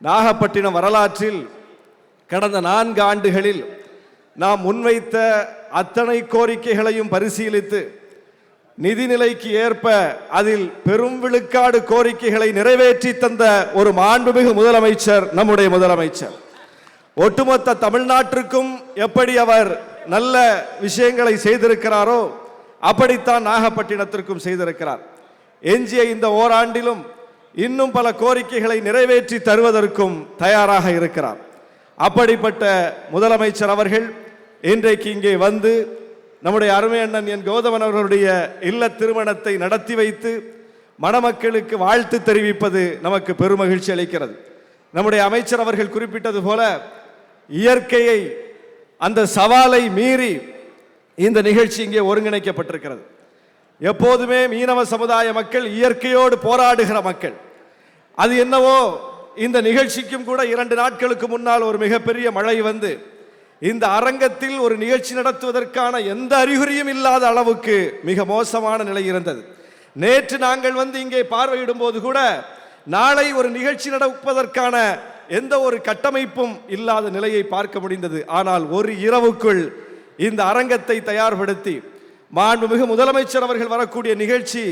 நாகப்பட்டினம் வரலாற்றில் கடந்த நான்கு ஆண்டுகளில் நாம் முன்வைத்த அத்தனை கோரிக்கைகளையும் பரிசீலித்து நிதிநிலைக்கு ஏற்ப அதில் பெரும் விழுக்காடு கோரிக்கைகளை நிறைவேற்றி தந்த ஒரு மாண்புமிகு முதலமைச்சர் நம்முடைய முதலமைச்சர். ஒட்டுமொத்த தமிழ்நாட்டிற்கும் எப்படி அவர் நல்ல விஷயங்களை செய்திருக்கிறாரோ அப்படித்தான் நாகப்பட்டினத்திற்கும் செய்திருக்கிறார். எஞ்சிய இந்த ஓராண்டிலும் இன்னும் பல கோரிக்கைகளை நிறைவேற்றி தருவதற்கும் தயாராக இருக்கிறார். அப்படிப்பட்ட முதலமைச்சர் அவர்கள் இன்றைக்கு இங்கே வந்து நம்முடைய அருமை அண்ணன் என் கௌதமன் அவர்களுடைய இல்ல திருமணத்தை நடத்தி வைத்து மணமக்களுக்கு வாழ்த்து தெரிவிப்பது நமக்கு பெருமகிழ்ச்சி அளிக்கிறது. நம்முடைய அமைச்சர் அவர்கள் குறிப்பிட்டது போல இயற்கையை அந்த சவாலை மீறி இந்த நிகழ்ச்சி இங்கே ஒருங்கிணைக்கப்பட்டிருக்கிறது. எப்போதுமே மீனவ சமுதாய மக்கள் இயற்கையோடு போராடுகிற மக்கள். அது என்னவோ இந்த நிகழ்ச்சிக்கும் கூட இரண்டு நாட்களுக்கு முன்னால் ஒரு மிகப்பெரிய மழை வந்து இந்த அரங்கத்தில் ஒரு நிகழ்ச்சி நடத்துவதற்கான எந்த அறிகுறியும் இல்லாத அளவுக்கு மிக மோசமான நிலை இருந்தது. நேற்று நாங்கள் வந்து இங்கே பார்வையிடும் போது கூட நாளை ஒரு நிகழ்ச்சி நடப்பதற்கான எந்த ஒரு கட்டமைப்பும் இல்லாத நிலையை பார்க்க முடிந்தது. ஆனால் ஒரு இரவுக்குள் இந்த அரங்கத்தை தயார்படுத்தி மாண்புமிகு முதலமைச்சர் அவர்கள் வரக்கூடிய நிகழ்ச்சி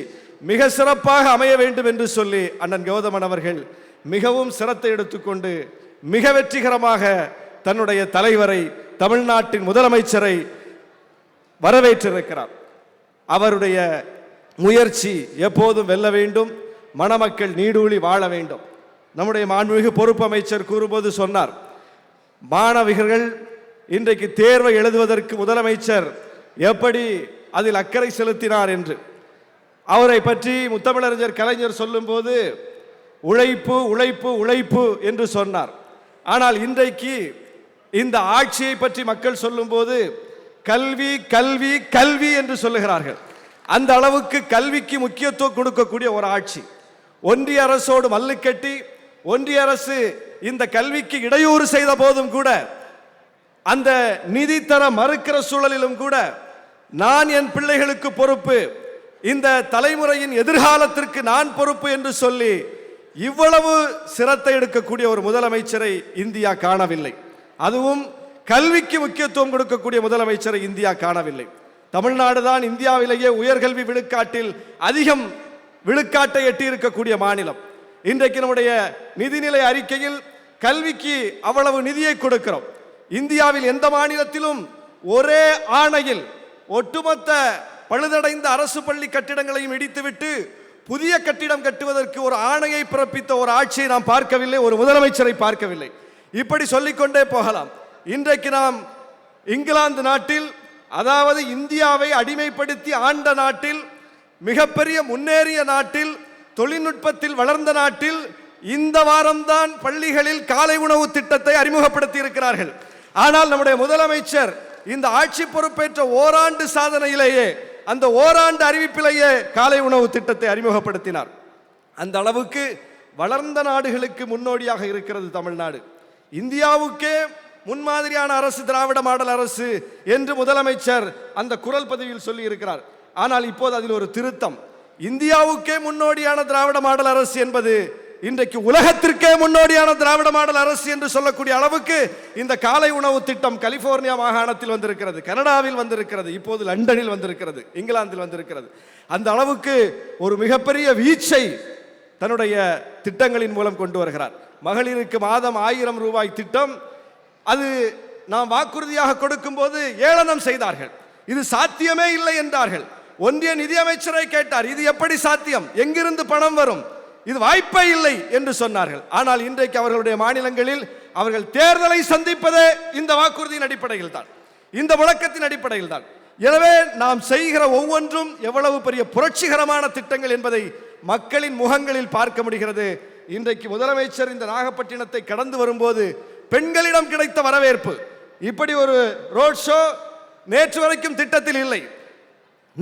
மிக சிறப்பாக அமைய வேண்டும் என்று சொல்லி அண்ணன் கௌதமன் அவர்கள் மிகவும் சிரத்தை எடுத்துக்கொண்டு மிக வெற்றிகரமாக தன்னுடைய தலைவரை தமிழ்நாட்டின் முதலமைச்சரை வரவேற்றிருக்கிறார். அவருடைய முயற்சி எப்போதும் வெல்ல வேண்டும் மணமக்கள் நீடூழி வாழ வேண்டும். நம்முடைய மாண்புமிகு பொறுப்பு அமைச்சர் கூறும்போது சொன்னார் மாணவிகர்கள் இன்றைக்கு தேர்வை எழுதுவதற்கு முதலமைச்சர் எப்படி அதில் அக்கறை செலுத்தினார் என்று? அவரை பற்றி முத்தமிழறிஞர் கலைஞர் சொல்லும்போது உழைப்பு உழைப்பு உழைப்பு என்று சொன்னார். ஆனால் இன்றைக்கு இந்த ஆட்சியை பற்றி மக்கள் சொல்லும்போது கல்வி கல்வி கல்வி என்று சொல்லுகிறார்கள். அந்த அளவுக்கு கல்விக்கு முக்கியத்துவம் கொடுக்கக்கூடிய ஒரு ஆட்சி. ஒன்றிய அரசோடு மல்லு கட்டி ஒன்றிய அரசு இந்த கல்விக்கு இடையூறு செய்த போதும் கூட அந்த நிதி தர மறுக்கிற சூழலிலும் கூட நான் என் பிள்ளைகளுக்கு பொறுப்பு இந்த தலைமுறையின் எதிர்காலத்திற்கு நான் பொறுப்பு என்று சொல்லி இவ்வளவு சிரத்தை எடுக்கக்கூடிய ஒரு முதலமைச்சரை இந்தியா காணவில்லை. அதுவும் கல்விக்கு முக்கியத்துவம் கொடுக்கக்கூடிய முதலமைச்சரை இந்தியா காணவில்லை. தமிழ்நாடு தான் இந்தியாவிலேயே உயர்கல்வி விழுக்காட்டில் அதிகம் விழுக்காட்டை எட்டியிருக்கக்கூடிய மாநிலம். இன்றைக்கு நம்முடைய நிதிநிலை அறிக்கையில் கல்விக்கு அவ்வளவு நிதியை கொடுக்கிறோம். இந்தியாவில் எந்த மாநிலத்திலும் ஒரே ஆணையில் ஒட்டுமொத்த பழுதடைந்த அரசு பள்ளி கட்டிடங்களையும் இடித்துவிட்டு புதிய கட்டிடம் கட்டுவதற்கு ஒரு ஆணையை பிறப்பித்த ஒரு ஆட்சியை நாம் பார்க்கவில்லை ஒரு முதலமைச்சரை பார்க்கவில்லை. இப்படி சொல்லிக்கொண்டே போகலாம். இன்றைக்கு நாம் இங்கிலாந்து நாட்டில் அதாவது இந்தியாவை அடிமைப்படுத்தி ஆண்ட நாட்டில் மிகப்பெரிய முன்னேறிய நாட்டில் தொழில்நுட்பத்தில் வளர்ந்த நாட்டில் இந்த வாரம்தான் பள்ளிகளில் காலை உணவு திட்டத்தை அறிமுகப்படுத்தி இருக்கிறார்கள் ஆனால் நம்முடைய முதலமைச்சர் இந்த ஆட்சி பொறுப்பேற்ற ஓராண்டு சாதனையிலேயே அந்த ஓராண்டு அறிவிப்பிலேயே காலை உணவு திட்டத்தை அறிமுகப்படுத்தினார். அந்த அளவுக்கு வளர்ந்த நாடுகளுக்கு முன்னோடியாக இருக்கிறது தமிழ்நாடு. இந்தியாவுக்கே முன்மாதிரியான அரசு திராவிட மாடல் அரசு என்று முதலமைச்சர் அந்த குரல் பதிவில் சொல்லி இருக்கிறார் ஆனால் இப்போது அதில் ஒரு திருத்தம். இந்தியாவுக்கே முன்னோடியான திராவிட மாடல் அரசு என்பது இன்றைக்கு உலகத்திற்கே முன்னோடியான திராவிட மாடல் அரசு என்று சொல்லக்கூடிய அளவுக்கு இந்த காலை உணவு திட்டம் கலிபோர்னியா மாகாணத்தில் வந்திருக்கிறது கனடாவில் வந்திருக்கிறது இப்போது லண்டனில் வந்திருக்கிறது இங்கிலாந்தில் வந்திருக்கிறது. அந்த அளவுக்கு ஒரு மிகப்பெரிய வீச்சை தன்னுடைய திட்டங்களின் மூலம் கொண்டு வருகிறார். மகளிருக்கு மாதம் ஆயிரம் ரூபாய் திட்டம். அது நாம் வாக்குறுதியாக கொடுக்கும்போது ஏளனம் செய்தார்கள். இது சாத்தியமே இல்லை என்றார்கள். ஒன்றிய நிதியமைச்சரை கேட்டார் இது எப்படி சாத்தியம்? எங்கிருந்து பணம் வரும்? இது வாய்ப்பே இல்லை என்று சொன்னார்கள். ஆனால் இன்றைக்கு அவர்களுடைய மாநிலங்களில் அவர்கள் தேர்தலை சந்திப்பதே இந்த வாக்குறுதியின் அடிப்படையில் தான். இந்த முழக்கத்தின் அடிப்படையில் தான். எனவே நாம் செய்கிற ஒவ்வொன்றும் எவ்வளவு பெரிய புரட்சிகரமான திட்டங்கள் என்பதை மக்களின் முகங்களில் பார்க்க முடிகிறது. இன்றைக்கு முதலமைச்சர் இந்த நாகப்பட்டினத்தை கடந்து வரும்போது பெண்களிடம் கிடைத்த வரவேற்பு. இப்படி ஒரு ரோட் ஷோ நேற்று வரைக்கும் திட்டத்தில் இல்லை.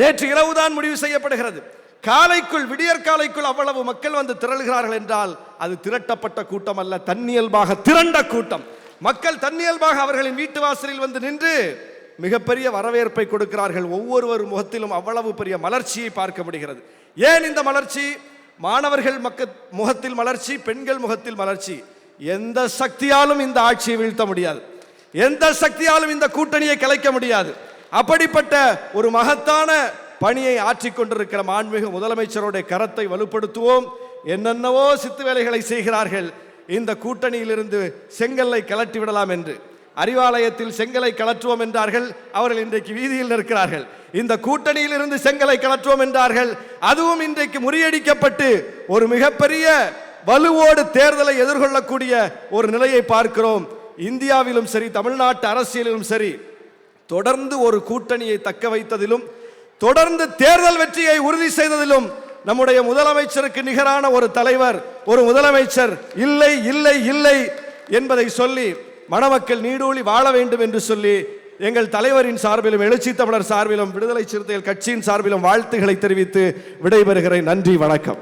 நேற்று இரவுதான் முடிவு செய்யப்படுகிறது. காலைக்குள் விடியற் காலைக்குள் அவ்வளவு மக்கள் வந்து திரள்கிறார்கள் என்றால் அது திரட்டப்பட்ட கூட்டம் அல்ல தன்னியல்பாக திரண்ட கூட்டம். மக்கள் தன்னியல்பாக அவர்களின் வீட்டு வாசலில் வந்து நின்று மிகப்பெரிய வரவேற்பை கொடுக்கிறார்கள். ஒவ்வொருவர் முகத்திலும் அவ்வளவு பெரிய மலர்ச்சியை பார்க்க முடிகிறது. ஏன் இந்த மலர்ச்சி? மாணவர்கள் மக்க முகத்தில் மலர்ச்சி பெண்கள் முகத்தில் மலர்ச்சி. எந்த சக்தியாலும் இந்த ஆட்சியை வீழ்த்த முடியாது. எந்த சக்தியாலும் இந்த கூட்டணியை கலைக்க முடியாது. அப்படிப்பட்ட ஒரு மகத்தான பணியை ஆற்றிக்கொண்டிருக்கிற மாண்புமிகு முதலமைச்சருடைய கரத்தை வலுப்படுத்துவோம். என்னென்னவோ சித்து வேலைகளை செய்கிறார்கள். இந்த கூட்டணியிலிருந்து செங்கல்லை கலட்டி விடலாம் என்று. அறிவாலயத்தில் செங்கலை கலற்றுவோம் என்றார்கள். அவர்கள் இன்றைக்கு வீதியில் நிற்கிறார்கள். இந்த கூட்டணியில் இருந்து செங்கலை கலற்றுவோம் என்றார்கள். அதுவும் இன்றைக்கு முறியடிக்கப்பட்டு ஒரு மிகப்பெரிய வலுவோடு தேர்தலை எதிர்கொள்ளக்கூடிய ஒரு நிலையை பார்க்கிறோம். இந்தியாவிலும் சரி தமிழ்நாட்டு அரசியலிலும் சரி தொடர்ந்து ஒரு கூட்டணியை தக்க வைத்ததிலும் தொடர்ந்து தேர்தல் வெற்றியை உறுதி செய்ததிலும் நம்முடைய முதலமைச்சருக்கு நிகரான ஒரு தலைவர் ஒரு முதலமைச்சர் இல்லை இல்லை இல்லை என்பதை சொல்லி மணமக்கள் நீடூழி வாழ வேண்டும் என்று சொல்லி எங்கள் தலைவரின் சார்பிலும் எழுச்சி தமிழர் சார்பிலும் விடுதலை சிறுத்தைகள் கட்சியின் சார்பிலும் வாழ்த்துக்களை தெரிவித்து விடைபெறுகிறேன். நன்றி வணக்கம்.